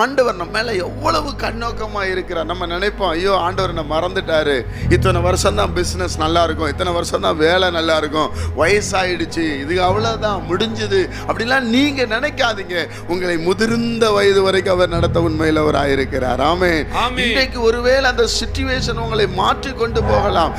ஆண்டவர் நம்ம மேல எவ்வளவு கண்ணோக்கமா இருக்கிறார். நம்ம நினைப்போம் ஐயோ ஆண்டவர் நம்ம மறந்துட்டாரு. இத்தனை வருஷம் தான் பிசினஸ் நல்லா இருக்கும். இத்தனை வருஷம் தான் வேலை நல்லா இருக்கும். வயசாயிடுச்சு. இது அவ்வளவுதான் முடிஞ்சது. அப்படிலாம் நீங்க நினைக்காதீங்க. உங்களை முதிர்ந்த வயது வரைக்கும் அவர் நடத்த உண்மையில் அவர் ஆயிருக்கிறார் ஆமே. இன்றைக்கு ஒருவேளை அந்த சுச்சுவேஷன் உங்களை மாற்றி கொண்டு போகலாம்.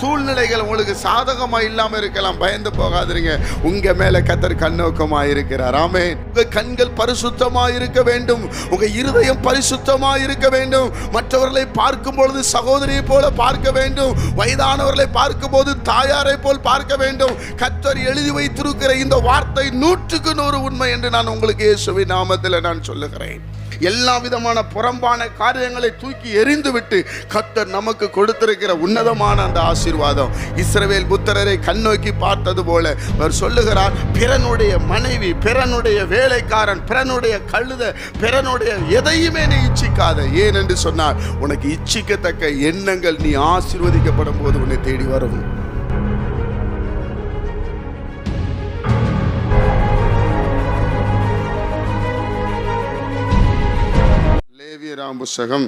சூழ்நிலைகள் உங்களுக்கு சாதகமா இல்லாம இருக்கலாம். பயந்து போகாதீங்க. உங்க மேல கத்தர் கண்ணோக்கமா இருக்கிறார் ஆமே உங்க கண்கள் பரிசுத்தமா இருக்க வேண்டும். உங்க இருதயம் பரிசுத்தமா இருக்க வேண்டும். மற்றவர்களை பார்க்கும் பொழுது சகோதரியை போல பார்க்க வேண்டும். வயதானவர்களை பார்க்கும் போது தாயாரை போல் பார்க்க வேண்டும். கத்தர் எழுதி வைத்திருக்கிற இந்த வார்த்தை நூற்றுக்கு நூறு உண்மை என்று நான் உங்களுக்கு இயேசுவின் நாமத்தில் நான் சொல்லுகிறேன். எல்லா விதமான புறம்பான காரியங்களை தூக்கி எறிந்துவிட்டு கத்தர் நமக்கு கொடுத்திருக்கிற உன்னதமான அந்த ஆசீர்வாதம். இஸ்ரவேல் புத்தரரை கண்ணோக்கி பார்த்தது போல அவர் சொல்லுகிறார் பிறனுடைய மனைவி பிறனுடைய வேலைக்காரன் பிறனுடைய கழுத பிறனுடைய எதையுமே நீ இச்சிக்காத. ஏன் என்று சொன்னார் உனக்கு இச்சிக்கத்தக்க எண்ணங்கள் நீ ஆசீர்வதிக்கப்படும் போது உன்னை தேடி வரும். லேவியராம் புஸ்தகம்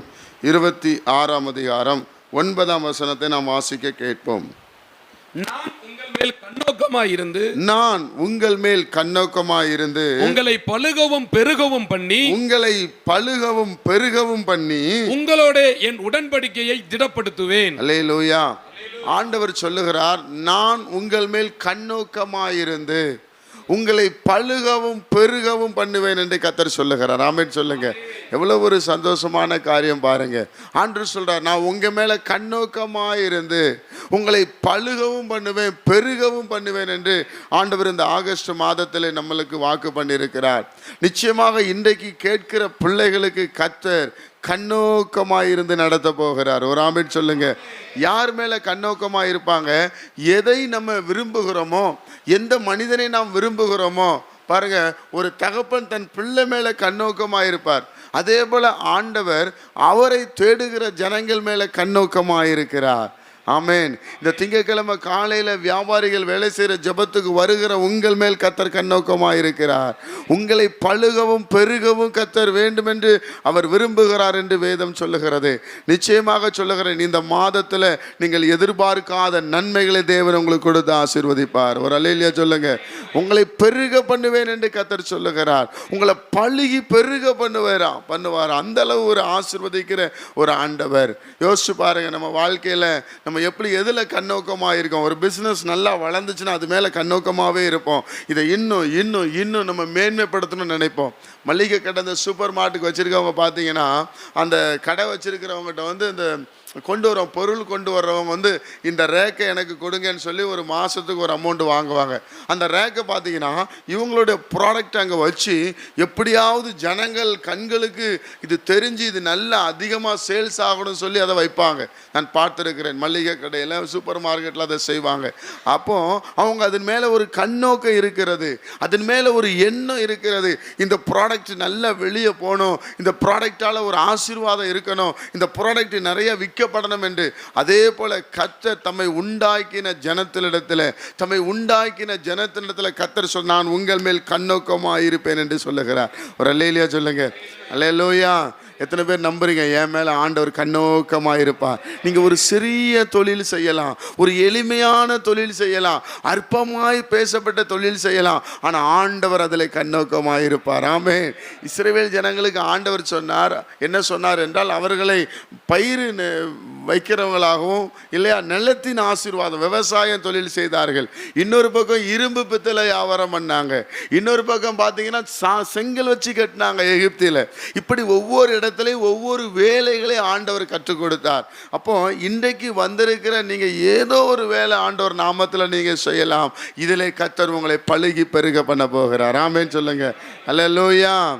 இருபத்தி ஆறாம் அதிகாரம் ஒன்பதாம் வசனத்தை நாம் வாசிக்க கேட்போம். நான் உங்கள் மேல் கண்ணோக்கமாய் இருந்து நான் உங்கள் மேல் கண்ணோக்கமாயிருந்து உங்களை பழுகவும் பெருகவும் பண்ணி உங்களை பழுகவும் பெருகவும் பண்ணி உங்களோட என் உடன்படிக்கையை திடப்படுத்துவேன். அல்லேலூயா. ஆண்டவர் சொல்லுகிறார் நான் உங்கள் மேல் கண்ணோக்கமாயிருந்து உங்களை பழுகவும் பெருகவும் பண்ணுவேன் என்று கத்தர் சொல்லுகிறார். ஆமென் சொல்லுங்க. எவ்வளோ ஒரு சந்தோஷமான காரியம் பாருங்க. ஆண்டவர் சொல்றார் நான் உங்க மேல கண்ணோக்கமாயிருந்து உங்களை பழுகவும் பண்ணுவேன் பெருகவும் பண்ணுவேன் என்று ஆண்டவர் இந்த ஆகஸ்ட் மாதத்தில் நம்மளுக்கு வாக்கு பண்ணியிருக்கிறார். நிச்சயமாக இன்றைக்கு கேட்கிற பிள்ளைகளுக்கு கத்தர் கண்ணோக்கமாக இருந்து நடத்த போகிறார். ஒரு ஆமின் சொல்லுங்க. யார் மேலே கண்ணோக்கமாக இருப்பாங்க எதை நம்ம விரும்புகிறோமோ எந்த மனிதனை நாம் விரும்புகிறோமோ பாருங்க ஒரு தகப்பன் தன் பிள்ளை மேலே கண்ணோக்கமாக இருப்பார் அதே போல் ஆண்டவர் அவரை தேடுகிற ஜனங்கள் மேலே கண்ணோக்கமாக இருக்கிறார் ஆமேன். இந்த திங்கட்கிழமை காலையில் வியாபாரிகள் வேலை செய்கிற ஜெபத்துக்கு வருகிற உங்கள் மேல் கத்தர் கண்ணோக்கமாக இருக்கிறார். உங்களை பழுகவும் பெருகவும் கத்தர் வேண்டும் என்று அவர் விரும்புகிறார் என்று வேதம் சொல்லுகிறது. நிச்சயமாக சொல்லுகிறேன் இந்த மாதத்தில் நீங்கள் எதிர்பார்க்காத நன்மைகளை தேவன் உங்களுக்கு கொடுத்து ஆசீர்வதிப்பார். ஒரு அலையிலியா சொல்லுங்க. உங்களை பெருக பண்ணுவேன் என்று கத்தர் சொல்லுகிறார். உங்களை பழுகி பெருக பண்ணுவாரா பண்ணுவார்? அந்த அளவு ஒரு ஆசிர்வதிக்கிற ஒரு ஆண்டவர். யோசிச்சு பாருங்க நம்ம வாழ்க்கையில் நம்ம நம்ம எப்படி எதில் கண்ணோக்கமாக இருக்கோம்? ஒரு பிஸ்னஸ் நல்லா வளர்ந்துச்சுன்னா அது மேலே கண்ணோக்கமாகவே இருப்போம். இதை இன்னும் இன்னும் இன்னும் நம்ம மேன்மைப்படுத்தணும்னு நினைப்போம். மளிகை கடை இந்த சூப்பர் மார்ட்டுக்கு வச்சுருக்கவங்க பார்த்தீங்கன்னா அந்த கடை வச்சுருக்கிறவங்ககிட்ட வந்து இந்த கொண்டு வரோம் பொருள் கொண்டு வர்றவங்க வந்து இந்த ரேக்கை எனக்கு கொடுங்கன்னு சொல்லி ஒரு மாதத்துக்கு ஒரு அமௌண்ட் வாங்குவாங்க. அந்த ரேக்கை பார்த்தீங்கன்னா இவங்களுடைய ப்ராடக்ட் அங்கே வச்சு எப்படியாவது ஜனங்கள் கண்களுக்கு இது தெரிஞ்சு இது நல்லா அதிகமாக சேல்ஸ் ஆகணும்னு சொல்லி அதை வைப்பாங்க. நான் பார்த்துருக்கிறேன் மளிகை கடையில் சூப்பர் மார்க்கெட்டில் அதை செய்வாங்க. அப்போ அவங்க அதன் மேலே ஒரு கண்ணோக்கம் இருக்கிறது. அதன் மேலே ஒரு எண்ணம் இருக்கிறது. இந்த ப்ராடக்ட் நல்லா வெளியே போகணும். இந்த ப்ராடக்டால் ஒரு ஆசீர்வாதம் இருக்கணும். இந்த ப்ராடக்ட் நிறைய விற்கப்படணும் என்று. அதே போல கத்தர் தம்மை உண்டாக்கின ஜனத்திலிடத்தில் தம்மை உண்டாக்கின ஜனத்தினிடத்தில் கத்தர் சொல் நான் உங்கள் மேல் கண்ணோக்கமாக இருப்பேன் என்று சொல்லுகிறார். ஒரு அல்லையிலையா சொல்லுங்க. அல்லையிலோயா எத்தனை பேர் நம்புறீங்க? என் மேலே ஆண்டவர் கண்ணோக்கமாக இருப்பார். நீங்கள் ஒரு சிறிய தொழில் செய்யலாம். ஒரு எளிமையான தொழில் செய்யலாம். அற்பமாய் பேசப்பட்ட தொழில் செய்யலாம். ஆனால் ஆண்டவர் அதில் கண்ணோக்கமாக இருப்பார். ஆமே இஸ்ரேவேல் ஜனங்களுக்கு ஆண்டவர் சொன்னார். என்ன சொன்னார் என்றால் அவர்களை பயிர் வைக்கிறவங்களாகவும் இல்லையா நிலத்தின் ஆசீர்வாதம் விவசாயம் தொழில் செய்தார்கள். இன்னொரு பக்கம் இரும்பு பித்தளை வியாபாரம் பண்ணாங்க. இன்னொரு பக்கம் பார்த்தீங்கன்னா சா- செங்கல் வச்சு கட்டினாங்க எகிப்தியில் இப்படி ஒவ்வொரு இடத்துலையும் ஒவ்வொரு வேலைகளை ஆண்டவர் கற்றுக் கொடுத்தார். அப்போ இன்றைக்கு வந்திருக்கிற நீங்கள் ஏதோ ஒரு வேலை ஆண்டவர் நாமத்தில் நீங்கள் செய்யலாம். இதில் கத்தர் உங்களை பழுகி பெருக பண்ண போகிறார். ஆமேன்னு சொல்லுங்க. அல்ல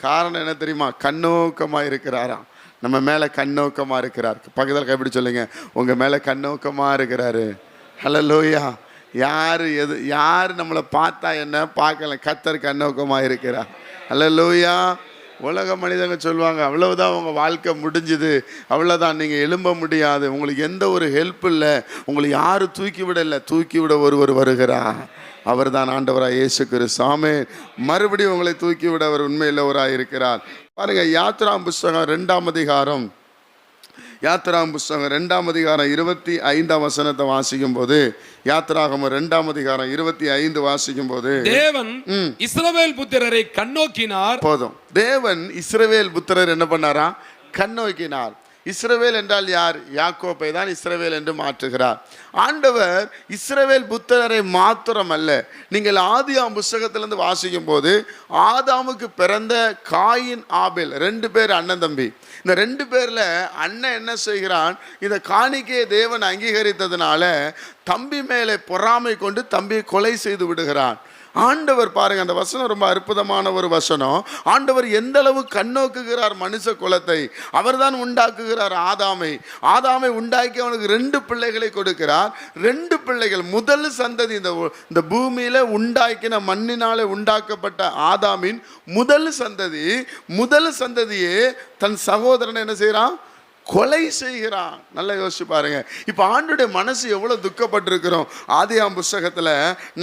காரணம் என்ன தெரியுமா? கண்ணோக்கமாக இருக்கிறாராம். நம்ம மேலே கண்ணோக்கமாக இருக்கிறார். பக்கத்தில் கைப்பிடி சொல்லுங்க. உங்கள் மேலே கண்ணோக்கமாக இருக்கிறாரு. ஹலோ லோயா யார் எது யார் நம்மளை பார்த்தா என்ன? பார்க்கல. கத்தர் கண்ணோக்கமாக இருக்கிறார். ஹலலோயா உலக மனிதங்க சொல்லுவாங்க அவ்வளவுதான் உங்கள் வாழ்க்கை முடிஞ்சுது. அவ்வளோதான் நீங்கள் எழும்ப முடியாது. உங்களுக்கு எந்த ஒரு ஹெல்ப் இல்லை. உங்களை யாரும் தூக்கி விடலை. தூக்கி விட ஒருவர் வருகிறார். அவர் தான் ஆண்டவராக இயேசு கிறிஸ்து. மறுபடியும் உங்களை தூக்கி விட அவர் உண்மையில் இருக்கிறார் பாருங்கள் யாத்ரா புஸ்தகம் ரெண்டாம் அதிகாரம். யாத்ராம் புஸ்தகம் ரெண்டாம் அதிகாரம் இருபத்தி ஐந்தாம் வசனத்தை வாசிக்கும் போது யாத்ராகமம் ரெண்டாம் அதிகாரம் இருபத்தி ஐந்து வாசிக்கும் போது தேவன் இஸ்ரவேல் புத்திரரை கண்ணோக்கினார். போதும். தேவன் இஸ்ரவேல் புத்திரர் என்ன பண்ணாரா? கண்ணோக்கினார். இஸ்ரவேல் என்றால் யார்? யாக்கோப்பை தான் இஸ்ரவேல் என்று மாற்றுகிறார். ஆண்டவர் இஸ்ரவேல் புத்தரை மாத்திரம் அல்ல நீங்கள் ஆதியாம் புஸ்தகத்திலிருந்து வாசிக்கும் போது ஆதாமுக்கு பிறந்த காயின் ஆபேல் ரெண்டு பேர் அண்ணன் தம்பி. இந்த ரெண்டு பேரில் அண்ணன் என்ன செய்கிறான்? இந்த காணிக்கையை தேவன் அங்கீகரித்ததுனால தம்பி மேலே பொறாமை கொண்டு தம்பியை கொலை செய்து விடுகிறான். ஆண்டவர் பாருங்க அந்த வசனம் ரொம்ப அற்புதமான ஒரு வசனம். ஆண்டவர் எந்த அளவு கண்ணோக்குகிறார் மனுஷ குலத்தை அவர்தான் உண்டாக்குகிறார் ஆதாமை. ஆதாமை உண்டாக்கி அவனுக்கு ரெண்டு பிள்ளைகளை கொடுக்கிறார். ரெண்டு பிள்ளைகள் முதல் சந்ததி இந்த இந்த பூமியில உண்டாக்கின மண்ணினாலே உண்டாக்கப்பட்ட ஆதாமின் முதல் சந்ததி. முதல் சந்ததியே தன் சகோதரன் என்ன செய்கிறான் கொலை செய்கிறான். நல்லா யோசிச்சு பாருங்க. இப்போ ஆண்டுடைய மனசு எவ்வளவு துக்கப்பட்டிருக்கிறோம்? ஆதியாம் புஸ்தகத்துல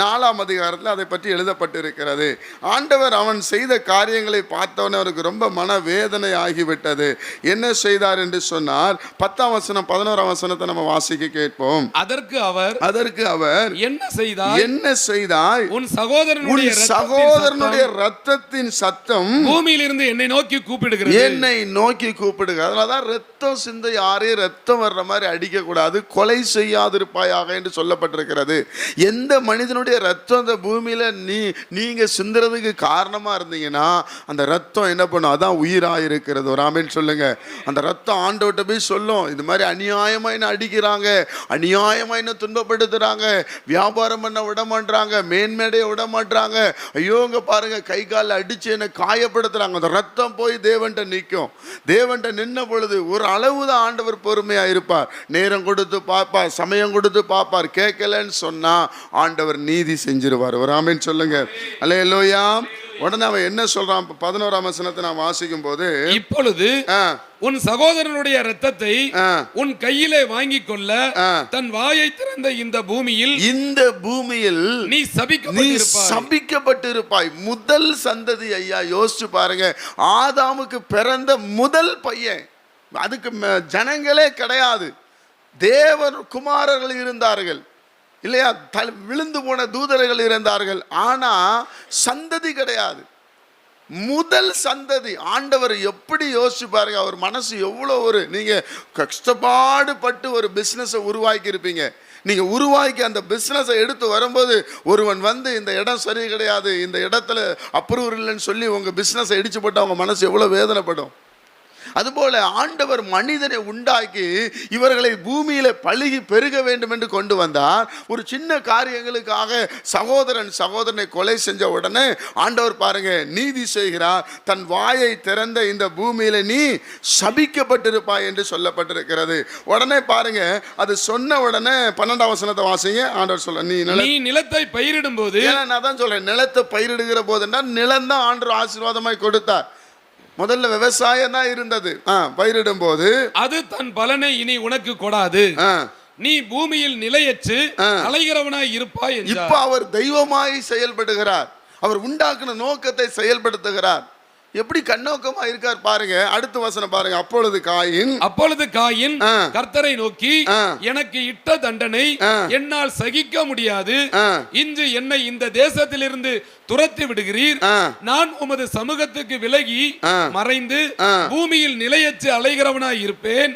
நாலாம் அதிகாரத்தில் அதை பற்றி எழுதப்பட்டிருக்கிறது. ஆண்டவர் அவன் செய்த காரியங்களை பார்த்தவனே அவருக்கு ரொம்ப மன வேதனை ஆகிவிட்டது. என்ன செய்தார் என்று சொன்னார். பத்தாம் வசனம் பதினோராம் வசனத்தை நம்ம வாசிக்க கேட்போம். அதற்கு அவர் அதற்கு அவர் என்ன செய்தார்? என்ன செய்தாய் உன் உன் சகோதரனுடைய சகோதரனுடைய சத்தம் ரத்தத்தின் சத்தம் பூமியிலிருந்து என்னை நோக்கி கூப்பிடுகிறது. என்னை நோக்கி கூப்பிடுங்க அதனாலதான் ரத்தம் சிந்த யாரையும் ரத்தம் வர்ற மாதிரி அடிக்கக்கூடாது. கொலை செய்யாதிருப்பாயாக என்று சொல்லப்பட்டிருக்கிறது. எந்த மனிதனுடைய ரத்தம் அந்த பூமியில நீ நீங்க சிந்துறதுக்கு காரணமா இருந்தீங்கன்னா அந்த ரத்தம் என்ன பண்ணும்? அதான் உயிரா இருக்கிறது ஒரு ஆமேன்னு சொல்லுங்கள் அந்த ரத்தம் ஆண்டவர்கிட்ட போய் சொல்லும். இது மாதிரி அநியாயமா என்ன அடிக்கிறாங்க? அநியாயமா என்ன துன்பப்படுத்துறாங்க? வியாபாரம் பண்ண விட மாட்றாங்க மேன்மேடைய விட மாட்றாங்க ஐயோங்க பாருங்கள் பாருங்க. கை காலில் அடிச்சு என்ன காயப்படுத்துறாங்க. அந்த ரத்தம் போய் தேவன்கிட்ட நிற்கும். தேவன்கிட்ட நின்ன பொழுது ஒரு அளவு தான் ஆண்டவர் பொறுமையா இருப்பார். நேரம் கொடுத்து பார்ப்பார் சமயம் கொடுத்து பார்ப்பார். கேட்கலன்னு சொன்னா ஆண்டவர் நீதி செஞ்சிருவார். ஒரு ஆமேன்னு சொல்லுங்க. அல்ல உடனே அவன் என்ன சொல்றான்? பதினோராம் வசனத்தை நான் வாசிக்கும் போது இப்பொழுது உன் சகோதரனுடைய இரத்தத்தை ஆ. உன் கையிலே வாங்கிக் கொள்ள. தன் வாயை திறந்த இந்த பூமியில் இந்த பூமியில் நீ நீ சபிக்கப்பட்டிருப்பாய் சபிக்கப்பட்டிருப்பாய். முதல் சந்ததி ஐயா யோசிச்சு பாருங்க. ஆதாமுக்கு பிறந்த முதல் பையன். அதுக்கு ஜனங்களே கிடையாது. தேவர் குமாரர்கள் இருந்தார்கள். இல்லையா? த விழுந்து போன தூதர்கள் இருந்தார்கள். ஆனால் சந்ததி கிடையாது. முதல் சந்ததி. ஆண்டவர் எப்படி யோசிச்சு பாருங்க அவர் மனசு எவ்வளோ ஒரு நீங்கள் கஷ்டப்பாடு பட்டு ஒரு பிஸ்னஸை உருவாக்கி இருப்பீங்க நீங்கள் உருவாக்கி அந்த பிஸ்னஸை எடுத்து வரும்போது ஒருவன் வந்து இந்த இடம் சரி கிடையாது இந்த இடத்துல அப்ரூவல் இல்லைன்னு சொல்லி உங்கள் பிஸ்னஸை இடிச்சு போட்டு அவங்க மனசு எவ்வளோ வேதனைப்படும். அதுபோல ஆண்டவர் மனிதனை உண்டாக்கி இவர்களை பூமியில பழுகி பெருக வேண்டும் என்று கொண்டு வந்தார். ஒரு சின்ன காரியங்களுக்காக சகோதரன் சகோதரனை கொலை செஞ்ச உடனே ஆண்டவர் பாருங்க நீதி செய்கிறார். தன் வாயை திறந்த இந்த பூமியில நீ சபிக்கப்பட்டிருப்பாய் என்று சொல்லப்பட்டிருக்கிறது. உடனே பாருங்க அது சொன்ன உடனே பன்னெண்டாம் வசனத்தை வாசிங்க. ஆண்டவர் சொல்ல நீ நீ நிலத்தை பயிரிடும் போது நான் தான் சொல்றேன் நிலத்தை பயிரிடுகிற போதுன்னா நிலம் தான் ஆண்டு ஆசீர்வாதமாய் கொடுத்தார். முதல்ல விவசாயம் தான் இருந்தது. பயிரிடும் போது அது தன் பலனை இனி உனக்கு கொடாது. நீ பூமியில் நிலையற்று அலைகிறவனாய் இருப்பாய் இப்ப அவர் தெய்வமாய் செயல்படுகிறார். அவர் உண்டாக்குன நோக்கத்தை செயல்படுத்துகிறார். எப்படி கண்ணோக்கமா இருக்கார் பாருங்க அடுத்த வசனம் பாருங்க அப்பொழுது காயின் அப்பொழுது காயின். கர்த்தரை நோக்கி. எனக்கு இட்ட தண்டனை. என்னால் சகிக்க முடியாது. இன்று என்னை இந்த தேசத்திலிருந்து துரத்தி விடுகிறீர். நான் உமது சமூகத்துக்கு விலகி. மறைந்து. பூமியில் நிலையற்று அலைகிறவனாய் இருப்பேன்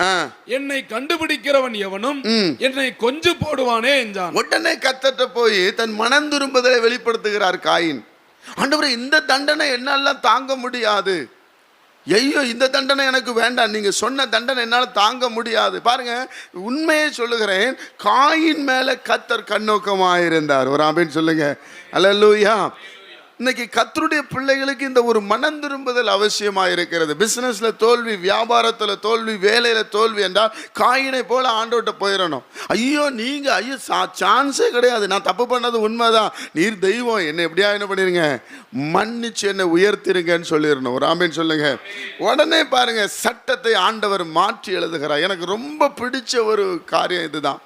என்னை கண்டுபிடிக்கிறவன் எவனும் என்னை கொஞ்சு போடுவானே என்றான் உடனே கத்தட்ட போய் தன் மனம் திரும்புதலை வெளிப்படுத்துகிறார் காயின் ஆண்டவரே இந்த தண்டனை என்னால தாங்க முடியாது. ஐயோ இந்த தண்டனை எனக்கு வேண்டாம். நீங்கள் சொன்ன தண்டனை என்னால் தாங்க முடியாது. பாருங்க உண்மையை சொல்லுகிறேன். காயின் மேலே கத்தர் கண்ணோக்கமாயிருந்தார். ஒரு ஆமேன்னு சொல்லுங்க. அல்லூயா இன்னைக்கு கத்தருடைய பிள்ளைகளுக்கு இந்த ஒரு மனம் திரும்புதல் அவசியமாக இருக்கிறது. பிஸ்னஸில் தோல்வி வியாபாரத்தில் தோல்வி வேலையில் தோல்வி என்றால் காயினை போல் ஆண்டோட்ட போயிடணும். ஐயோ நீங்கள் ஐயோ சா சான்ஸே கிடையாது. நான் தப்பு பண்ணது உண்மைதான். நீர் தெய்வம் என்ன எப்படியா என்ன பண்ணிருங்க? மன்னிச்சு என்னை உயர்த்திருங்கன்னு சொல்லிடணும். ஒரு ஆமேன்னு சொல்லுங்க. உடனே பாருங்கள் சட்டத்தை ஆண்டவர் மாற்றி எழுதுகிறார். எனக்கு ரொம்ப பிடிச்ச ஒரு காரியம் இதுதான்.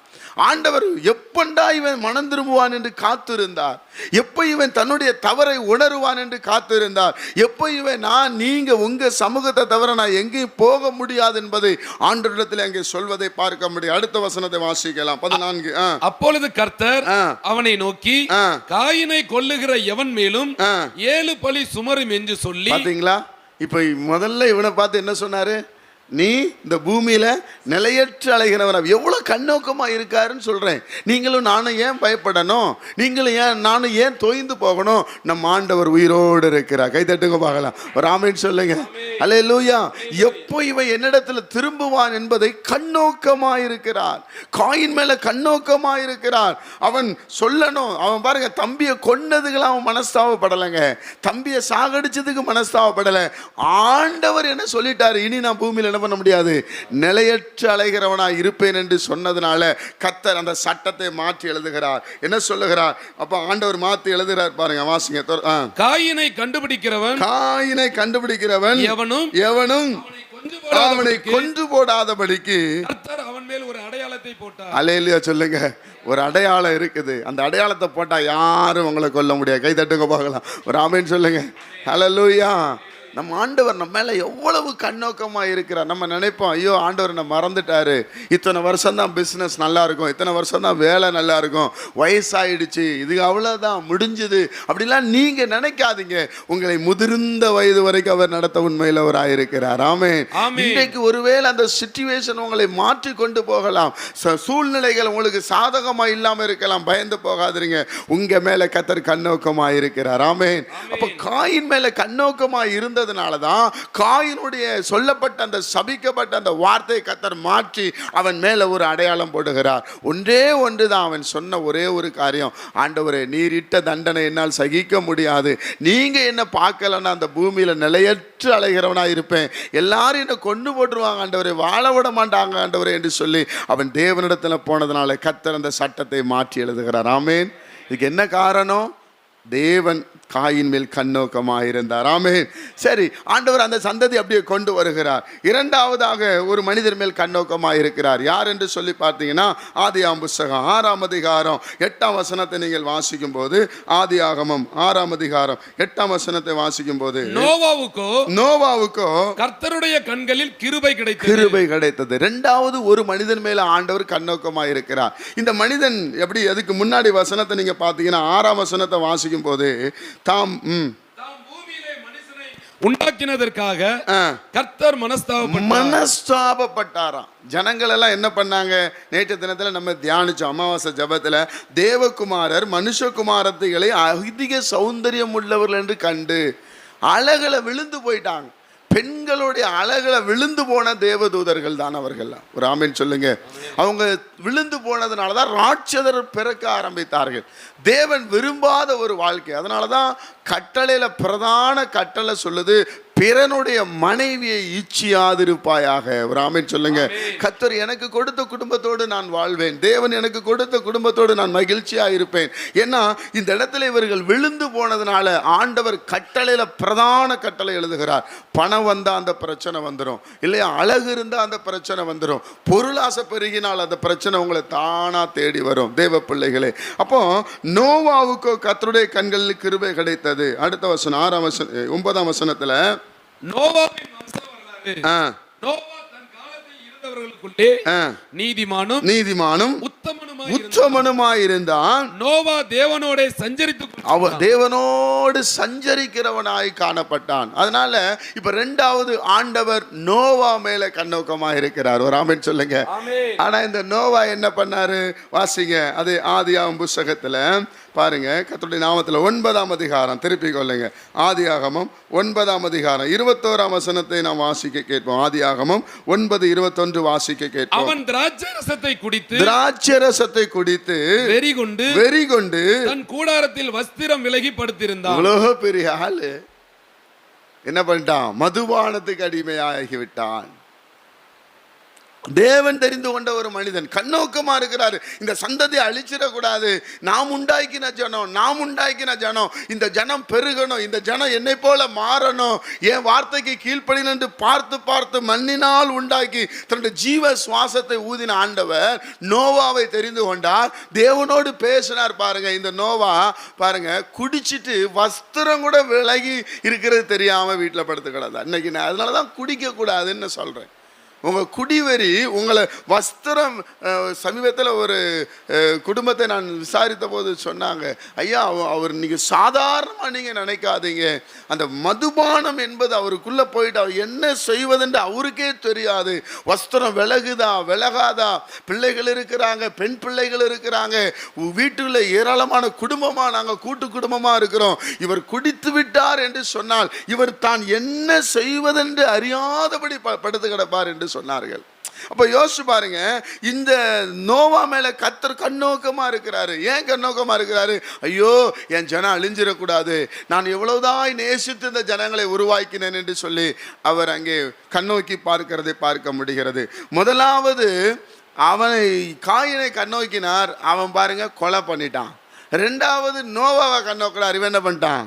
ஆண்டவர் எப்பண்டா இவன் மனம் திரும்புவான் என்று காத்திருந்தார்? எப்ப இவன் தன்னுடைய தவறை உணருவான் என்று காத்திருந்தார்? எப்ப இவன் நான் நீங்க உங்க சமூகத்தை தவிர நான் எங்கேயும் போக முடியாது என்பதை ஆண்டவரிடத்தில் அங்கே சொல்வதை பார்க்க முடியும். அடுத்த வசனத்தை வாசிக்கலாம். பதினான்கு அப்பொழுது கர்த்தர். அவனை நோக்கி. காயினை கொல்லுகிற எவன் மேலும். ஏழு பழி சுமரும் என்று சொல்லி பாத்தீங்களா? இப்ப முதல்ல இவனை பார்த்து என்ன சொன்னாரு? நீ இந்த பூமியில் நிலையற்று அலைகிறவன் எவ்வளோ கண்ணோக்கமாக இருக்காருன்னு சொல்கிறேன் நீங்களும் நானும் ஏன் பயப்படணும்? நீங்களும் ஏன் நானும் ஏன் தோய்ந்து போகணும்? நம்ம ஆண்டவர் உயிரோடு இருக்கிறார். கை தட்டுங்க பார்க்கலாம். ஒரு சொல்லுங்க. அல்ல லூயா எப்போ இவன் என்னிடத்தில் திரும்புவான் என்பதை கண்ணோக்கமாக இருக்கிறார். காயின் மேலே கண்ணோக்கமாக இருக்கிறார். அவன் சொல்லணும். அவன் பாருங்க தம்பியை கொன்னதுக்கு அவன் மனஸ்தாபப்படலைங்க. தம்பியை சாகடிச்சதுக்கு மனஸ்தாபப்படலை. ஆண்டவர் என்ன சொல்லிட்டாரு? இனி நான் பூமியில் என்ன பண்ண முடியாது. நிலையற்று அலைகிறவனா இருப்பேன் என்று சொன்னதுனால கத்தர் அந்த சட்டத்தை மாற்றி எழுதுகிறார். என்ன சொல்லுகிறார்? அப்ப ஆண்டவர் மாற்றி எழுதுகிறார் பாருங்க வாசிங்க. காயினை கண்டுபிடிக்கிறவன் காயினை கண்டுபிடிக்கிறவன் எவனும் எவனும் அவனை கொன்று போடாதபடிக்கு அவன் மேல் ஒரு அடையாளத்தை போட்டார். அலையிலையா சொல்லுங்க. ஒரு அடையாளம் இருக்குது. அந்த அடையாளத்தை போட்டா யாரும் உங்களை கொல்ல முடியாது. கை தட்டுங்க பார்க்கலாம். ஒரு ஆமேன்னு சொல்லுங்க. ஹalleluya நம்ம ஆண்டவர் நம்ம மேல எவ்வளவு கண்ணோக்கமா இருக்கிறார். நம்ம நினைப்போம் ஐயோ ஆண்டவர் நம்ம மறந்துட்டாரு. இத்தனை வருஷம் தான் பிஸ்னஸ் நல்லா இருக்கும் இத்தனை வருஷம் தான் வேலை நல்லா இருக்கும் வயசாயிடுச்சு. இது அவ்வளோதான் முடிஞ்சுது. அப்படிலாம் நீங்க நினைக்காதீங்க. உங்களை முதிர்ந்த வயது வரைக்கும் அவர் நடத்த உண்மையில் அவர் ஆயிருக்கிறார். ஆமே. இன்றைக்கு ஒருவேளை அந்த சுச்சுவேஷன் உங்களை மாற்றி கொண்டு போகலாம். சூழ்நிலைகள் உங்களுக்கு சாதகமா இல்லாம இருக்கலாம். பயந்து போகாதீங்க. உங்க மேல கத்தர் கண்ணோக்கமா இருக்கிறார். ஆமென். அப்ப காயின் மேல கண்ணோக்கமா இருந்ததுனால தான் காயினுடைய சொல்லப்பட்ட அந்த சபிக்கப்பட்ட அந்த வார்த்தையை கத்தர் மாற்றி அவன் மேல ஒரு அடையாளம் போடுகிறார். ஒன்றே ஒன்று தான் அவன் சொன்ன ஒரே ஒரு காரியம். ஆண்டவரே நீரிட்ட தண்டனை என்னால் சகிக்க முடியாது. நீங்க என்ன பார்க்கலன்னா அந்த பூமியில் நிலையற்று அலைகிறவனா இருப்பேன். எல்லாரும் என்னை கொண்டு போட்டுருவாங்க ஆண்டவரே. வாழ விட மாட்டாங்க ஆண்டவரே என்று சொல்லி அவன் தேவனிடத்தில் போனதுனால கத்தர் அந்த சட்டத்தை மாற்றி எழுதுகிறார். ஆமேன். இதுக்கு என்ன காரணம்? தேவன் காயின் மேல் கண்ணோக்கமாக இருந்தார் ஆமென். சரி ஆண்டவர் அந்த சந்ததி அப்படியே கொண்டு வருகிறார். இரண்டாவதாக ஒரு மனிதர் மேல் கண்ணோக்கமாக இருக்கிறார் யார் என்று சொல்லி பார்த்தீங்கன்னா ஆதியாம் புஸ்தகம் ஆறாம் அதிகாரம் எட்டாம் வசனத்தை நீங்கள் வாசிக்கும் போது ஆதி ஆகமம் ஆறாம் அதிகாரம் எட்டாம் வசனத்தை வாசிக்கும் போது நோவாவுக்கோ நோவாவுக்கோ கர்த்தருடைய கண்களில் கிருபை கிடைத்தது. கிருபை கிடைத்தது. ரெண்டாவது ஒரு மனிதன் மேல ஆண்டவர் கண்ணோக்கமா இருக்கிறார் இந்த மனிதன் எப்படி அதுக்கு முன்னாடி வசனத்தை நீங்க பாத்தீங்கன்னா ஆறாம் வசனத்தை வாசிக்கும் போது தாம் உண்டாக்கினதற்காக கர்த்தர் மனஸ்தாபப்பட்டார். மனஸ்தாபப்பட்டாராம். ஜனங்கள் எல்லாம் என்ன பண்ணாங்க? நேற்று தினத்துல நம்ம தியானிச்சோம். அமாவாசை ஜபத்துல தேவகுமாரர் மனுஷகுமாரத்துகளை அதிக சௌந்தரியம் உள்ளவர்கள் என்று கண்டு அழகுல விழுந்து போயிட்டாங்க. பெண்களுடைய அழகில் விழுந்து போன தேவதூதர்கள் தான் அவர்கள். ஒரு ஆமீன் சொல்லுங்க. அவங்க விழுந்து போனதுனால தான் ராட்சதர் பிறக்க ஆரம்பித்தார்கள். தேவன் விரும்பாத ஒரு வாழ்க்கை. அதனால தான் கட்டளையில் பிரதான கட்டளை சொல்லுது பிறனுடைய மனைவியை இச்சியாதிருப்பாயாக. ஒரு ஆமீன் சொல்லுங்க. கத்தர் எனக்கு கொடுத்த குடும்பத்தோடு நான் வாழ்வேன். தேவன் எனக்கு கொடுத்த குடும்பத்தோடு நான் மகிழ்ச்சியா இருப்பேன் ஏன்னா இந்த இடத்துல இவர்கள் விழுந்து போனதுனால ஆண்டவர் கட்டளையில பிரதான கட்டளை எழுதுகிறார். பணம் வந்தா அந்த பிரச்சனை வந்துடும் இல்லையா அழகு இருந்தா அந்த பிரச்சனை வந்துடும் பொருளாசை பெருகினால் அந்த பிரச்சனை உங்களை தானா தேடி வரும். தேவ பிள்ளைகளே. அப்போ நோவாவுக்கு கத்தருடைய கண்களில் கிருபை கிடைத்தது. அடுத்த வசனம் ஆறாம் வசனம் ஒன்பதாம் வசனத்துல நோவாவின் வம்ச வரலாறு. ஆ, நோவா தன் காலத்தில் இருந்தவர்களுக்குள்ளே நீதிமானும் நீதிமானும் உத்தமனுமாய் இருந்தான். உச்சமனுமாயிருந்தான் நோவா தேவனோட சஞ்சரித்து அவர் தேவனோடு சஞ்சரிக்கிறவனாய் காணப்பட்டான். அதனால இப்ப ரெண்டாவது ஆண்டவர் நோவா மேல கண்ணோக்கமா இருக்கிறார். ஒரு ஆமென் சொல்லுங்க. ஆனா இந்த நோவா என்ன பண்ணாரு? வாசிங்க. அது ஆதியாகம் புஸ்தகத்துல பாருங்க கர்த்தருடைய நாமத்துல ஒன்பதாம் அதிகாரம். திருப்பி கொள்ளுங்க. ஆதியாகமம் ஒன்பதாம் அதிகாரம். இருபத்தோராம் வசனத்தை நாம் வாசிக்க கேட்போம். ஆதியாகமம் ஒன்பது இருபத்தொன்று வாசிக்க கேட்போம். அவன் திராட்சை ரசத்தை குடித்து திராட்சரசத்தை குடித்து வெறி கொண்டு வெறி கொண்டு தன் கூடாரத்தில் வஸ்திரம் விலகி படுத்திருந்தான் இவ்வளோ பெரிய ஆளு. என்ன பண்ணிட்டான்? மதுபானத்துக்கு அடிமையாகி விட்டான் தேவன் தெரிந்து கொண்ட ஒரு மனிதன் கண்ணோக்கமாக இருக்கிறாரு. இந்த சந்ததியை அழிச்சிடக்கூடாது. நாம் உண்டாக்கின ஜனம் நாம் உண்டாக்கின ஜனம். இந்த ஜனம் பெருகணும். இந்த ஜனம் என்னை போல மாறணும். என் வார்த்தைக்கு கீழ்ப்படினு என்று பார்த்து பார்த்து மண்ணினால் உண்டாக்கி தன்னுடைய ஜீவ சுவாசத்தை ஊதின ஆண்டவர் நோவாவை தெரிந்து கொண்டார். தேவனோடு பேசினார் பாருங்க. இந்த நோவா பாருங்க குடிச்சிட்டு வஸ்திரம் கூட விலகி இருக்கிறது தெரியாமல் வீட்டில் படுத்து கிடந்தா இன்னைக்கு நான் அதனால தான் குடிக்கக்கூடாதுன்னு சொல்கிறேன் உங்கள் குடிவெறி உங்களை வஸ்திரம் சமீபத்தில் ஒரு குடும்பத்தை நான் விசாரித்த போது சொன்னாங்க ஐயா அவ- அவர் நீங்கள் சாதாரணமாக நீங்கள் நினைக்காதீங்க. அந்த மதுபானம் என்பது அவருக்குள்ளே போயிட்டு அவர் என்ன செய்வதென்று அவருக்கே தெரியாது. வஸ்திரம் விலகுதா விலகாதா? பிள்ளைகள் இருக்கிறாங்க பெண் பிள்ளைகள் இருக்கிறாங்க. வீட்டில் ஏராளமான குடும்பமாக நாங்கள் கூட்டு குடும்பமாக இருக்கிறோம். இவர் குடித்து விட்டார் என்று சொன்னால் இவர் தான் என்ன செய்வதென்று அறியாதபடி படுத்து கிடப்பார் என்று சொன்னார்கள். அப்போ யோசிச்சு பாருங்க இந்த நோவா மேல கத்தர் கண்ணோக்கமா இருக்கிறாரு. ஏன் கண்ணோக்கமா இருக்கிறாரு? ஐயோ என் ஜனம் அழிஞ்சிடக்கூடாது. நான் எவ்வளவுதான் நேசித்து இந்த ஜனங்களை உருவாக்கினேன் என்று சொல்லி அவர் அங்கே கண்ணோக்கி பார்க்கிறதை பார்க்க முடிகிறது. முதலாவது அவனை காயினை கண்ணோக்கினார். அவன் பாருங்க கொலை பண்ணிட்டான். ரெண்டாவது நோவாவை கண்ணோக்கிறார். இவன் என்ன பண்ணிட்டான்?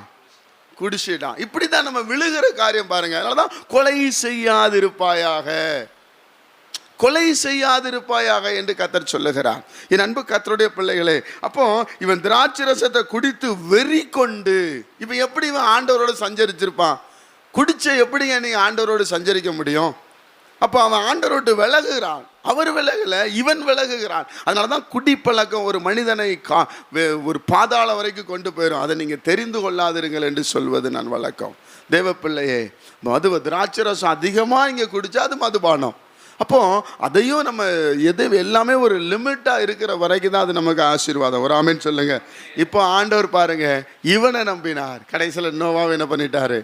குடிச்சிட்டான். இப்படி தான் நம்ம விழுகிற காரியம் பாருங்க. அதனால தான் கொலை செய்யாதிருப்பாயாக. கொலை செய்யாதிருப்பாயாக என்று கத்தர் சொல்லுகிறார். என் அன்பு கத்தருடைய பிள்ளைகளே அப்போ இவன் திராட்சை ரசத்தை குடித்து வெறி கொண்டு இவன் எப்படி இவன் ஆண்டவரோடு சஞ்சரிச்சிருப்பான்? குடிச்ச எப்படிங்க நீங்கள் ஆண்டவரோடு சஞ்சரிக்க முடியும்? அப்போ அவன் ஆண்டவரோடு விலகுகிறான். அவர் விலகல இவன் விலகுகிறான். அதனால தான் குடிப்பழக்கம் ஒரு மனிதனை கா ஒரு பாதாளம் வரைக்கும் கொண்டு போயிடும் அதை நீங்கள் தெரிந்து கொள்ளாதிருங்கள் என்று சொல்வது நான் வழக்கம். தேவப்பிள்ளையே மது திராட்சை ரசம் அதிகமாக இங்கே குடித்தா அது மதுபானம். அப்போ அதையும் நம்ம எது எல்லாமே ஒரு லிமிட்டாக இருக்கிற வரைக்கும் தான் அது நமக்கு ஆசீர்வாதம். ஒரு ஆமின்னு சொல்லுங்க. இப்போ ஆண்டவர் பாருங்க இவனை நம்பினார். கடைசியில் நோவாவை என்ன பண்ணிட்டாரு?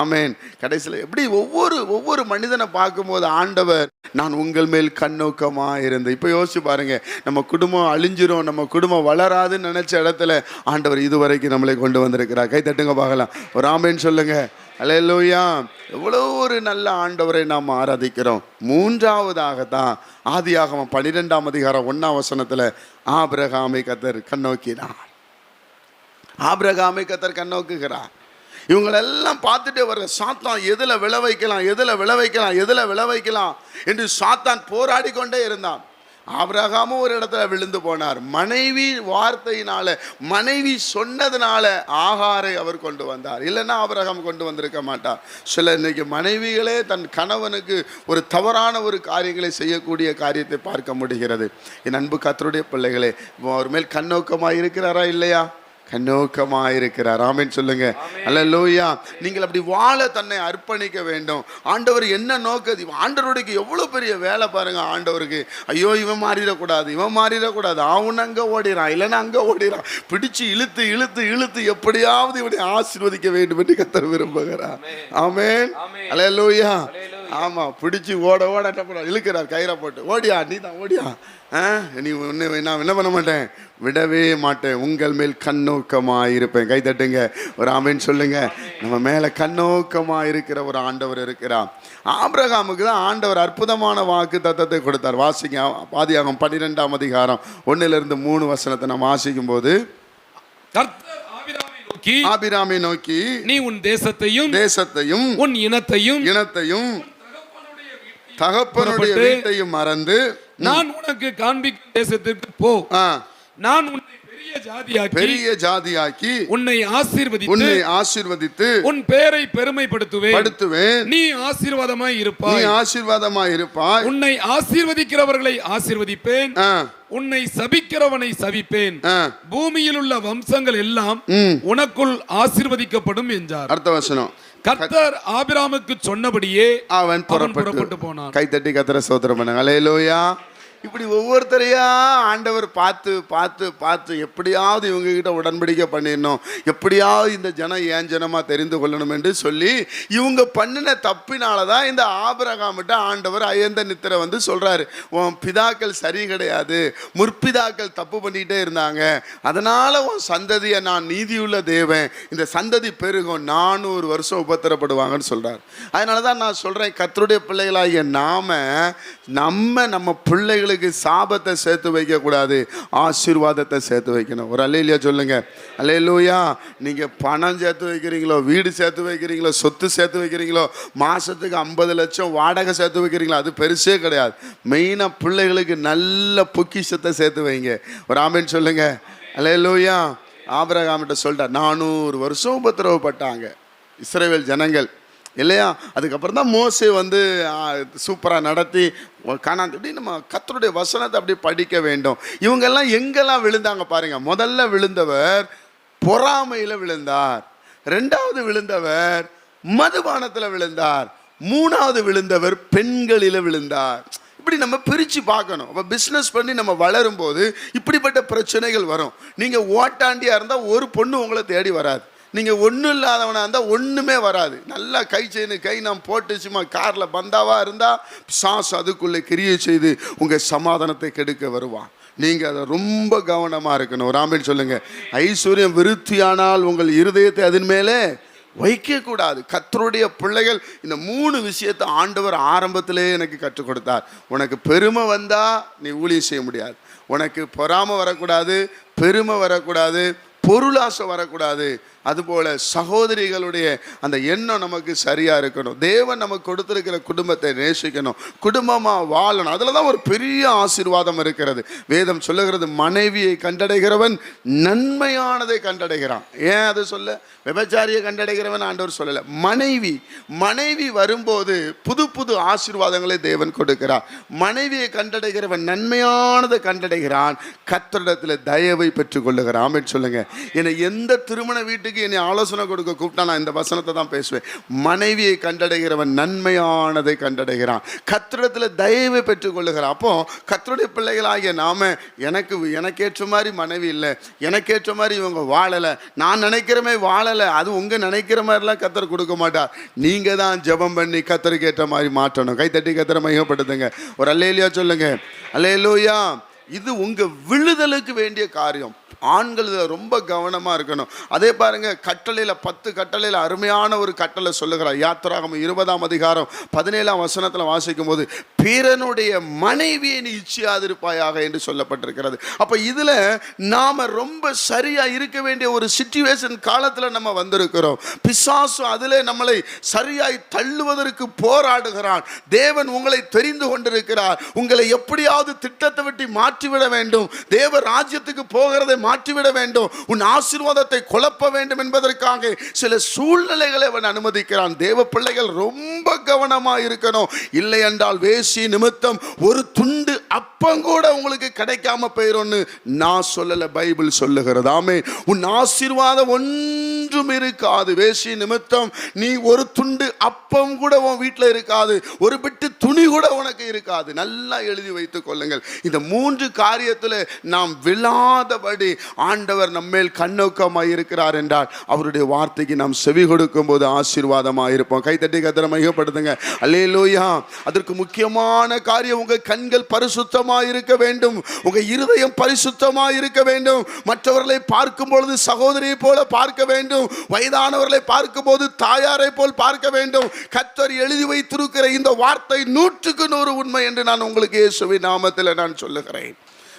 ஆமேன். கடைசியில் எப்படி ஒவ்வொரு ஒவ்வொரு மனிதனை பார்க்கும்போது ஆண்டவர் நான் உங்கள் மேல் கண்ணோக்கமாக இருந்தேன். இப்போ யோசிச்சு பாருங்க நம்ம குடும்பம் அழிஞ்சிரும் நம்ம குடும்பம் வளராதுன்னு நினச்ச இடத்துல ஆண்டவர் இதுவரைக்கும் நம்மளை கொண்டு வந்திருக்கிறார். கை தட்டுங்க பார்க்கலாம். ஒரு ஆமேன்னு சொல்லுங்கள் அலையலூயா எவ்வளோ ஒரு நல்ல ஆண்டவரை நாம் ஆராதிக்கிறோம். மூன்றாவதாக தான் ஆதியாகம பன்னிரெண்டாம் அதிகாரம் ஒன்றாம் வசனத்தில் ஆபிரகாமை கத்தர் கண்ணோக்கினார். ஆபிரகாமை கத்தர் கண்ணோக்குகிறார். இவங்களெல்லாம் பார்த்துட்டே வர சாத்தான் எதில் விளை வைக்கலாம் எதில் விளை வைக்கலாம் எதில் விளை வைக்கலாம் என்று சாத்தான் போராடி கொண்டே இருந்தான். ஆபிரகாமும் ஒரு இடத்துல விழுந்து போனார். மனைவி வார்த்தையினால மனைவி சொன்னதுனால ஆகாரை அவர் கொண்டு வந்தார். இல்லைன்னா ஆபிரகாம் கொண்டு வந்திருக்க மாட்டார். சில இன்னைக்கு மனைவிகளே தன் கணவனுக்கு ஒரு தவறான ஒரு காரியங்களை செய்யக்கூடிய காரியத்தை பார்க்க முடிகிறது. என் அன்பு கத்தருடைய பிள்ளைகளே அவர் மேல் கண்ணோக்கமாக இருக்கிறாரா இல்லையா? கண்ணோக்கமாக இருக்கிறார் ஆமென் சொல்லுங்க. அல்ல லோயா நீங்கள் அப்படி வாழ தன்னை அர்ப்பணிக்க வேண்டும். ஆண்டவர் என்ன நோக்கது? ஆண்டவருடைய எவ்வளோ பெரிய வேலை பாருங்க ஆண்டவருக்கு. ஐயோ இவன் மாறிடக்கூடாது இவன் மாறிடக்கூடாது. அவன் அங்கே ஓடிறான் இல்லைன்னா அங்கே ஓடிறான். பிடிச்சு இழுத்து இழுத்து இழுத்து எப்படியாவது இவனை ஆசீர்வதிக்க வேண்டும் என்று கத்தர் விரும்புகிறார். ஆமென். அல்ல லோயா ஆமா பிடிச்சு ஓட ஓட என்ன பண்ணுறார் இழுக்கிறார் கயிறை போட்டு. ஓடியா நீ தான் ஓடியா. நீ ஒன்று நான் என்ன பண்ண மாட்டேன்? விடவே மாட்டேன். உங்கள் மேல் கண்ணோக்கமாக இருப்பேன் கை தட்டுங்க. ஒரு ஆமேன்னு சொல்லுங்க. நம்ம மேலே கண்ணோக்கமாக இருக்கிற ஒரு ஆண்டவர் இருக்கிறார். ஆபிரகாமுக்கு தான் ஆண்டவர் அற்புதமான வாக்கு தத்தத்தை கொடுத்தார். வாசிங்க. பாதியாகம் பன்னிரெண்டாம் அதிகாரம் ஒன்னிலிருந்து மூணு வசனத்தை நம்ம வாசிக்கும் போது நோக்கி ஆபிராமை நோக்கி நீ உன் தேசத்தையும் தேசத்தையும் உன் இனத்தையும் இனத்தையும் தகப்பனுடைய வீட்டையும் மறந்து நான் உனக்கு காண்பிக்கும் தேசத்திற்கு போ. நான் உன்னை பெரிய ஜாதியாக்கி பெரிய ஜாதியாக்கி உன்னை ஆசீர்வதித்து உன்னை ஆசீர்வதித்து உன் பெயரை பெருமைப்படுத்துவேன். படுத்துவேன். நீ ஆசீர்வாதமாய் நீ இருப்பாய் ஆசீர்வாதமாய் இருப்பாய். உன்னை ஆசீர்வதிக்கிறவர்களை ஆசீர்வதிப்பேன். உன்னை சபிக்கிறவனை சபிப்பேன். பூமியில் உள்ள வம்சங்கள் எல்லாம். உனக்குள் ஆசீர்வதிக்கப்படும் என்றார். அடுத்த வசனம். கர்த்தர் ஆபிராமுக்கு சொன்னபடியே அவன் புறப்பட்டு போனான். கைத்தட்டி கத்திர சோதரம் பண்ணுங்க அலையலோயா இப்படி ஒவ்வொருத்தரையா ஆண்டவர் பார்த்து பார்த்து பார்த்து எப்படியாவது இவங்க கிட்ட உடன்படிக்கை பண்ணிடணும். எப்படியாவது இந்த ஜனம் ஏன் ஜனமாக தெரிந்து கொள்ளணும் என்று சொல்லி இவங்க பண்ணின தப்பினால தான் இந்த ஆபரகாமிட்ட ஆண்டவர் அயந்த நித்திரை வந்து சொல்கிறாரு உன் பிதாக்கள் சரி கிடையாது. முற்பிதாக்கள் தப்பு பண்ணிக்கிட்டே இருந்தாங்க. அதனால் உன் சந்ததியை நான் நீதியுள்ள தேவன். இந்த சந்ததி பெருகும். நானூறு வருஷம் உபத்திரப்படுவாங்கன்னு சொல்கிறார் அதனால தான் நான் சொல்கிறேன் கத்தருடைய பிள்ளைகளாகிய நாம நம்ம நம்ம பிள்ளைகளுக்கு சாபத்தை சேர்த்து வைக்கக்கூடாது ஆசீர்வாதத்தை சேர்த்து வைக்கணும். ஒரு அல்லையிலையா சொல்லுங்க. அல்லையிலூயா நீங்கள் பணம் சேர்த்து வைக்கிறீங்களோ வீடு சேர்த்து வைக்கிறீங்களோ சொத்து சேர்த்து வைக்கிறீங்களோ மாதத்துக்கு ஐம்பது லட்சம் வாடகை சேர்த்து வைக்கிறீங்களோ அது பெருசே கிடையாது. மெயினாக பிள்ளைகளுக்கு நல்ல பொக்கிஷத்தை சேர்த்து வைங்க. ஒரு ஆமின்னு சொல்லுங்க. அல்லையிலூயா ஆபரகாமிட்ட சொல்லிட்டார் நானூறு வருஷம் உபத்திரவப்பட்டாங்க. இஸ்ரேவேல் ஜனங்கள். இல்லையா? அதுக்கப்புறம் தான் மோசே வந்து சூப்பராக நடத்தி காணாந்து இப்படி நம்ம கத்தருடைய வசனத்தை அப்படி படிக்க வேண்டும். இவங்கெல்லாம் எங்கெல்லாம் விழுந்தாங்க பாருங்கள் முதல்ல விழுந்தவர் பொறாமையில் விழுந்தார். ரெண்டாவது விழுந்தவர் மதுபானத்தில் விழுந்தார். மூணாவது விழுந்தவர் பெண்களில் விழுந்தார். இப்படி நம்ம பிரித்து பார்க்கணும். அப்போ பிஸ்னஸ் பண்ணி நம்ம வளரும்போது இப்படிப்பட்ட பிரச்சனைகள் வரும். நீங்கள் ஓட்டாண்டியாக இருந்தால் ஒரு பொண்ணு உங்களை தேடி வராது. நீங்கள் ஒன்றும் இல்லாதவனாக இருந்தால் ஒன்றுமே வராது. நல்லா கை செய்யணும் கை நாம் போட்டு சும்மா காரில் பந்தாவாக இருந்தால் சாஸ் அதுக்குள்ளே கிரியை செய்து உங்கள் சமாதானத்தை கெடுக்க வருவான். நீங்கள் அதை ரொம்ப கவனமாக இருக்கணும். ராமன் சொல்லுங்கள் ஐஸ்வர்யம் விருத்தியானால் உங்கள் இருதயத்தை அதன் மேலே வைக்கக்கூடாது கத்தருடைய பிள்ளைகள் இந்த மூணு விஷயத்தை ஆண்டவர் ஆரம்பத்திலே எனக்கு கற்றுக் கொடுத்தார். உனக்கு பெருமை வந்தால் நீ ஊழியம் செய்ய முடியாது. உனக்கு பொறாமை வரக்கூடாது பெருமை வரக்கூடாது. பொருளாசை வரக்கூடாது. அதுபோல் சகோதரிகளுடைய அந்த எண்ணம் நமக்கு சரியாக இருக்கணும். தேவன் நமக்கு கொடுத்துருக்கிற குடும்பத்தை நேசிக்கணும். குடும்பமாக வாழணும். அதில் தான் ஒரு பெரிய ஆசீர்வாதம் இருக்கிறது. வேதம் சொல்லுகிறது மனைவியை கண்டடைகிறவன் நன்மையானதை கண்டடைகிறான். ஏன் அதை சொல்ல? விபச்சாரியை கண்டடைகிறவன் ஆண்டவர் சொல்லலை. மனைவி மனைவி வரும்போது புது புது ஆசீர்வாதங்களை தேவன் கொடுக்கிறார். மனைவியை கண்டடைகிறவன் நன்மையானதை கண்டடைகிறான். கத்தரிடத்தில் தயவை பெற்றுக்கொள்ளுகிறான் சொல்லுங்கள் என்னை எந்த திருமண வீட்டுக்கு என்னை ஆலோசனை கொடுக்க கூப்பிட்டா நான் இந்த வசனத்தை தான் பேசுவேன். மனைவியை கண்டடைகிறவன் நன்மையானதை கண்டடைகிறான். கத்திரத்தில் தயவை பெற்றுக்கொள்ளுகிறான் அப்போ கத்தருடைய பிள்ளைகளாகிய நாம எனக்கு எனக்கேற்ற மாதிரி மனைவி இல்லை. எனக்கேற்ற மாதிரி இவங்க வாழலை. நான் நினைக்கிறமே வாழலை. அது உங்கள் நினைக்கிற மாதிரிலாம் கத்தர் கொடுக்க மாட்டார். நீங்கள் தான் ஜெபம் பண்ணி கத்தருக்கு ஏற்ற மாதிரி மாற்றணும். கைத்தட்டி கத்தரை மையப்படுத்துங்க ஒரு அல்லேலியா சொல்லுங்க. அல்லேலூயா. இது உங்கள் விழுதலுக்கு வேண்டிய காரியம். ஆண்கள் இதில் ரொம்ப கவனமாக இருக்கணும். அதே பாருங்கள் கட்டளையில் பத்து கட்டளையில் அருமையான ஒரு கட்டளை சொல்லுகிறார். யாத்திராகம் இருபதாம் அதிகாரம் பதினேழாம் வசனத்தில் வாசிக்கும் போது பிறனுடைய மனைவியை நீ இச்சியாதிருப்பாயாக என்று சொல்லப்பட்டிருக்கிறது. அப்போ இதில் நாம் ரொம்ப சரியாக இருக்க வேண்டிய ஒரு சுச்சுவேஷன் காலத்தில் நம்ம வந்திருக்கிறோம். பிசாசு அதில் நம்மளை சரியாய் தள்ளுவதற்கு போராடுகிறான். தேவன் உங்களை தெரிந்து கொண்டிருக்கிறார். உங்களை எப்படியாவது திட்டத்தை விட்டு மாற்றிவிட வேண்டும். தேவ ராஜ்யத்துக்கு போகிறதை மாற்றிவிட வேண்டும். உன் ஆசீர்வாதத்தை குழப்ப வேண்டும் என்பதற்காக சில சூழ்நிலைகளை அவன் அனுமதிக்கிறான். தேவ பிள்ளைகள் ரொம்ப கவனமாக இருக்கணும். இல்லை என்றால் வேசி நிமித்தம் ஒரு துண்டு அப்பம் கூட உங்களுக்கு கிடைக்காம போயிடும்னு நான் சொல்லலை பைபிள் சொல்லுகிறது. ஆமே உன் ஆசீர்வாதம் ஒன்றும் இருக்காது. வேசி நிமித்தம் நீ ஒரு துண்டு அப்பம் கூட உன் வீட்டில் இருக்காது. ஒரு பிட்டு துணி கூட உனக்கு இருக்காது. நல்லா எழுதி வைத்துக் கொள்ளுங்கள். இந்த மூன்று காரியத்தில் நாம் விழாதபடி ஆண்டவர் நம்மேல் கண்ணோக்கமாக இருக்கிறார் என்றால் அவருடைய வார்த்தைக்கு நாம் செவி கொடுக்கும் போது ஆசீர்வாதமாக இருப்போம் கைத்தட்டி கத்திர மையப்படுத்துங்க அல்லேலூயா அதற்கு முக்கியமான காரியம் உங்கள் கண்கள் பரிசுத்தமாக இருக்க வேண்டும். உங்கள் இருதயம் பரிசுத்தமாக இருக்க வேண்டும். மற்றவர்களை பார்க்கும் பொழுது சகோதரியை போல பார்க்க வேண்டும். வயதானவர்களை பார்க்கும் போது தாயாரை போல் பார்க்க வேண்டும். கத்தர் எழுதி வைத்திருக்கிற இந்த வார்த்தை நூற்றுக்கு நூறு உண்மை என்று நான் உங்களுக்கு இயேசுவின் நாமத்தில் நான் சொல்லுகிறேன்.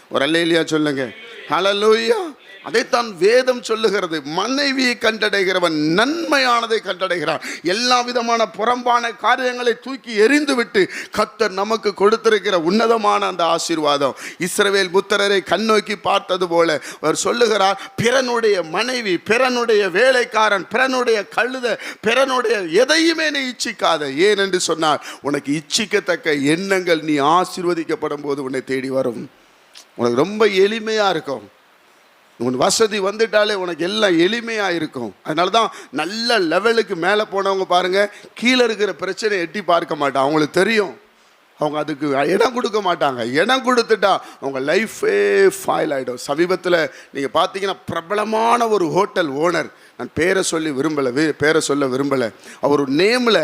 ஒரு அல்லையிலையா சொல்லுங்க. ஹலலூயா அதைத்தான் வேதம் சொல்லுகிறது. மனைவியை கண்டடைகிறவன் நன்மையானதை கண்டடைகிறான். எல்லா விதமான புறம்பான காரியங்களை தூக்கி எறிந்துவிட்டு கத்தர் நமக்கு கொடுத்திருக்கிற உன்னதமான அந்த ஆசீர்வாதம். இஸ்ரவேல் புத்தரரை கண்ணோக்கி பார்த்தது போல அவர் சொல்லுகிறார் பிறனுடைய மனைவி பிறனுடைய வேலைக்காரன் பிறனுடைய கழுத பிறனுடைய எதையுமே நீ இச்சிக்காத. ஏன் என்று சொன்னார் உனக்கு இச்சிக்கத்தக்க எண்ணங்கள் நீ ஆசீர்வதிக்கப்படும் போது உன்னை தேடி வரும். உனக்கு ரொம்ப எளிமையாக இருக்கும். உன் வசதி வந்துட்டாலே உனக்கு எல்லாம் எளிமையாக இருக்கும். அதனால தான் நல்ல லெவலுக்கு மேலே போனவங்க பாருங்கள் கீழே இருக்கிற பிரச்சனையை எட்டி பார்க்க மாட்டான் அவங்களுக்கு தெரியும். அவங்க அதுக்கு இடம் கொடுக்க மாட்டாங்க. இடம் கொடுத்துட்டா அவங்க லைஃபே ஃபாயில் ஆகிடும் சமீபத்தில் நீங்கள் பார்த்தீங்கன்னா பிரபலமான ஒரு ஹோட்டல் ஓனர் நான் பேரை சொல்லி விரும்பலை பேரை சொல்ல விரும்பலை. அவர் நேமில்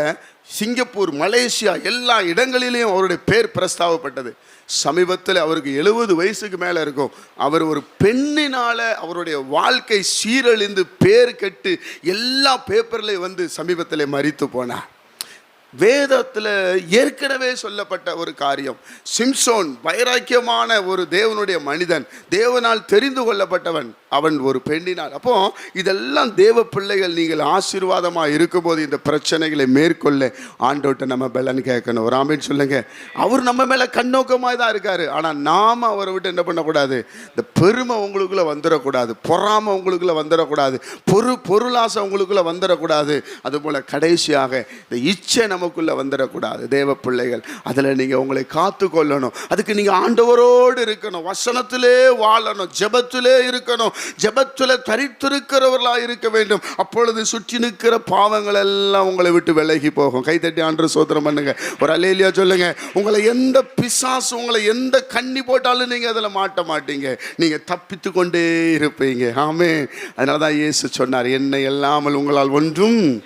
சிங்கப்பூர் மலேசியா எல்லா இடங்களிலேயும் அவருடைய பேர் பிரஸ்தாவப்பட்டது. சமீபத்தில் அவருக்கு எழுபது வயசுக்கு மேலே இருக்கும். அவர் ஒரு பெண்ணினால் அவருடைய வாழ்க்கை சீரழிந்து பேர் கெட்டு எல்லா பேப்பர்லேயும் வந்து சமீபத்தில் மறித்து போனார். வேதத்தில் ஏற்கனவே சொல்லப்பட்ட ஒரு காரியம். சிம்சோன் வைராக்கியமான ஒரு தேவனுடைய மனிதன் தேவனால் தெரிந்து கொள்ளப்பட்டவன் அவன் ஒரு பெண்ணினால் அப்போ இதெல்லாம் தேவ பிள்ளைகள் நீங்கள் ஆசீர்வாதமாக இருக்கும்போது இந்த பிரச்சனைகளை மேற்கொள்ள. ஆண்டோட்ட நம்ம பலன் கேட்கணும். ஒரு ஆமேன்னு சொல்லுங்க. அவர் நம்ம மேலே கண்ணோக்கமாக தான் இருக்கார். ஆனால் நாம் அவரை விட்டு என்ன பண்ணக்கூடாது? இந்த பெருமை உங்களுக்குள்ளே வந்துடக்கூடாது. பொறாமை உங்களுக்குள்ளே வந்துடக்கூடாது. பொரு பொருளாசை உங்களுக்குள்ளே வந்துடக்கூடாது. அதுபோல் கடைசியாக இந்த இச்சை நமக்குள்ளே வந்துடக்கூடாது. தேவ பிள்ளைகள் அதில் நீங்கள் உங்களை காத்து கொள்ளணும் அதுக்கு நீங்கள் ஆண்டவரோடு இருக்கணும். வசனத்திலே வாழணும். ஜபத்திலே இருக்கணும். ஜெபத்தில் தரித்திருக்கிறவர்களாக இருக்க வேண்டும். அப்பொழுது சுற்றி நிற்கிற பாவங்கள் எல்லாம் உங்களை விட்டு விலகி போகும். கைத்தட்டி ஆண்டு சோதனம் பண்ணுங்க. ஒரு அலேலியா சொல்லுங்க. உங்களை எந்த பிசாசு உங்களை எந்த கண்ணி போட்டாலும் நீங்கள் அதில் மாட்ட மாட்டீங்க. நீங்கள் தப்பித்து கொண்டே இருப்பீங்க. ஆமே. அதனால தான் இயேசு சொன்னார் என்னை இல்லாமல் உங்களால் ஒன்றும்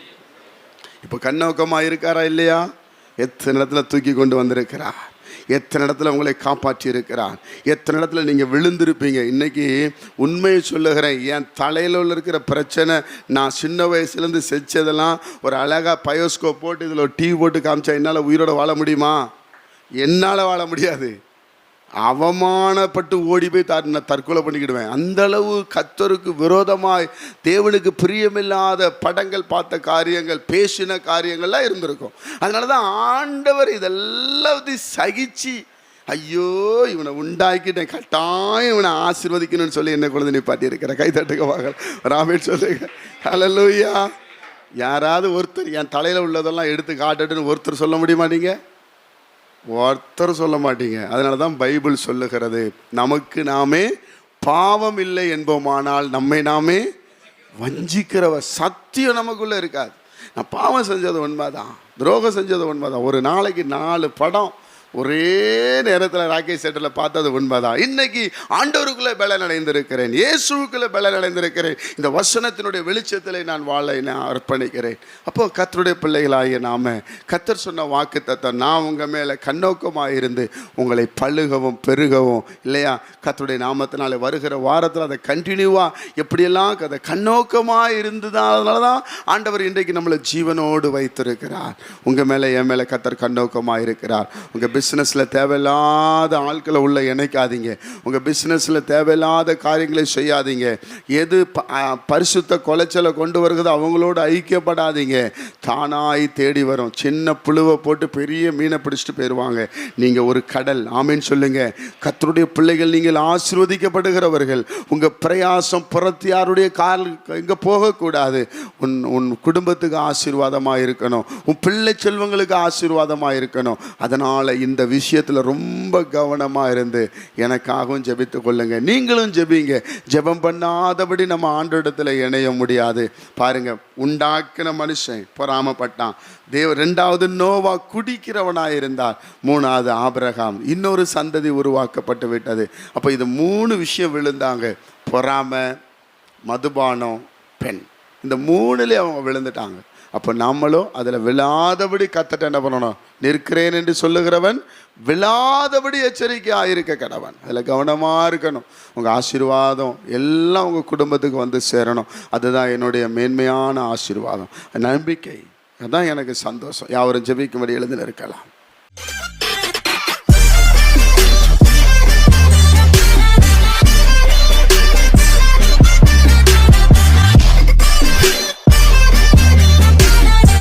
இப்போ கண்ணோக்கமாக இருக்காரா இல்லையா? எத்தனை இடத்துல தூக்கி கொண்டு வந்திருக்கிறார். எத்தனை இடத்துல உங்களை காப்பாற்றி இருக்கிறார் எத்தனை இடத்துல நீங்கள் விழுந்திருப்பீங்க? இன்னைக்கு உண்மையை சொல்லுகிறேன். என் தலையில் உள்ள இருக்கிற பிரச்சனை நான் சின்ன வயசுலேருந்து செஞ்சதெல்லாம் ஒரு அழகாக பயோஸ்கோப் போட்டு இதில் ஒரு டிவி போட்டு காமிச்சா என்னால் உயிரோட வாழ முடியுமா? என்னால் வாழ முடியாது. அவமானப்பட்டு ஓடி போய் த- நான் தற்கொலை பண்ணிக்கிடுவேன். அந்தளவு கத்தருக்கு விரோதமாய் தேவனுக்கு பிரியமில்லாத படங்கள் பார்த்த காரியங்கள் பேசின காரியங்கள்லாம் இருந்திருக்கும். அதனால தான் ஆண்டவர் இதெல்லாத்தையும் சகிச்சு ஐயோ இவனை உண்டாக்கிட்டேன் கட்டாயம் இவனை ஆசிர்வதிக்கணும்னு சொல்லி என்ன குழந்தை நிப்பாட்டி இருக்கிற. கை தட்டுக்க வாங்க ராமேட் சொல்லுங்க. ஹலலூயா யாராவது ஒருத்தர் என் தலையில் உள்ளதெல்லாம் எடுத்து காட்டுட்டுன்னு ஒருத்தர் சொல்ல முடியுமா நீங்கள் ஒருத்தர் சொல்ல மாட்டீங்க. அதனால தான் பைபிள் சொல்லுகிறது. நமக்கு நாமே பாவம் இல்லை என்போமானால் நம்மை நாமே வஞ்சிக்கிறவ சத்தியம் நமக்குள்ளே இருக்காது. நான் பாவம் செஞ்சது உண்மைதான். துரோகம் செஞ்சது உண்மைதான். ஒரு நாளைக்கு நாலு படம் ஒரே நேரத்தில் ராகேஷ் செட்டில் பார்த்தது உண்மைதான். இன்னைக்கு ஆண்டவருக்குள்ளே பலன் அடைந்திருக்கிறேன் இயேசுக்குள்ளே பலன் அடைந்திருக்கிறேன். இந்த வசனத்தினுடைய வெளிச்சத்தில் நான் வாழ நான் அர்ப்பணிக்கிறேன். அப்போ கத்தருடைய பிள்ளைகளாகிய நாம் கத்தர் சொன்ன வாக்கு தத்தம் நான் உங்கள் மேலே கண்ணோக்கமாக இருந்து உங்களை பழுகவும் பெருகவும் இல்லையா? கத்தருடைய நாமத்தினால வருகிற வாரத்தில் அதை கண்டினியூவாக எப்படியெல்லாம் அதை கண்ணோக்கமாக இருந்ததுனால தான் ஆண்டவர் இன்றைக்கு நம்மளை ஜீவனோடு வைத்திருக்கிறார். உங்கள் மேலே என் மேலே கத்தர் கண்ணோக்கமாக இருக்கிறார். உங்கள் பிஸ்னஸில் தேவையில்லாத ஆட்களை உள்ள இணைக்காதீங்க. உங்கள் பிஸ்னஸில் தேவையில்லாத காரியங்களை செய்யாதீங்க. எது ப- பரிசுத்த குலைச்சலை கொண்டு வருகிறதோ அவங்களோட ஐக்கியப்படாதீங்க. தானாய் தேடி வரும். சின்ன புழுவை போட்டு பெரிய மீனை பிடிச்சிட்டு போயிடுவாங்க நீங்கள் ஒரு கடல். ஆமின்னு சொல்லுங்க. கத்தருடைய பிள்ளைகள் நீங்கள் ஆசீர்வதிக்கப்படுகிறவர்கள். உங்கள் பிரயாசம் புறத்தியாருடைய கால் இங்கே போகக்கூடாது. உன் உன் குடும்பத்துக்கு ஆசீர்வாதமாக இருக்கணும் உன் பிள்ளை செல்வங்களுக்கு ஆசீர்வாதமாக இருக்கணும் அதனால் இந்த விஷயத்தில் ரொம்ப கவனமாக இருந்து எனக்காகவும் ஜெபித்து கொள்ளுங்க. நீங்களும் ஜெபிங்க. ஜெபம் பண்ணாதபடி நம்ம ஆண்டோடத்தில் இணைய முடியாது. பாருங்க உண்டாக்கின மனுஷன் பொறாமப்பட்டான். தேவ ரெண்டாவது நோவா குடிக்கிறவனாக இருந்தார். மூணாவது ஆபிரகாம். இன்னொரு சந்ததி உருவாக்கப்பட்டு விட்டது. அப்போ இது மூணு விஷயம் விழுந்தாங்க. பொறாமை மதுபானம் பெண். இந்த மூணுலேயே அவங்க விழுந்துட்டாங்க. அப்போ நம்மளும் அதில் விழாதபடி கத்தட்ட என்ன பண்ணணும்? நிற்கிறேன் என்று சொல்லுகிறவன் விழாதபடி எச்சரிக்கையாக இருக்க கடவன். அதில் கவனமாக இருக்கணும். உங்கள் ஆசீர்வாதம் எல்லாம் உங்கள் குடும்பத்துக்கு வந்து சேரணும். அதுதான் என்னுடைய மேன்மையான ஆசீர்வாதம். நம்பிக்கை. அதான் எனக்கு சந்தோஷம். யாவரும் ஜெபிக்கும்படி எழுந்து இருக்கலாம்.